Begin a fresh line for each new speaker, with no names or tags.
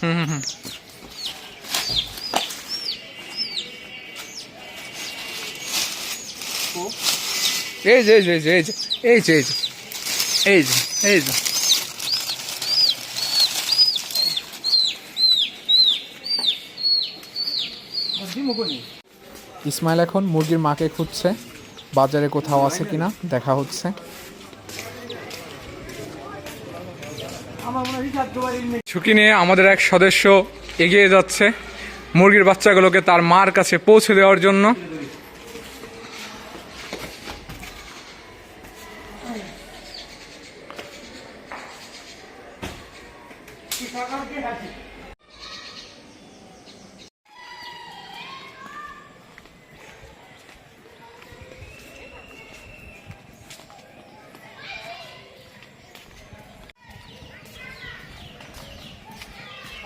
হুম হুম হুম এই যে এই যে এই যে এই যে এই যে এই যে ইসমাইল এখন মুরগির মাকে খুঁজছে। বাজারে কোথাও আছে কিনা, দেখা হচ্ছে। ঝুঁকি নিয়ে আমাদের এক সদস্য এগিয়ে যাচ্ছে। মুরগির বাচ্চাগুলোকে তার মার কাছে পৌঁছে দেওয়ার জন্য।
এটা তো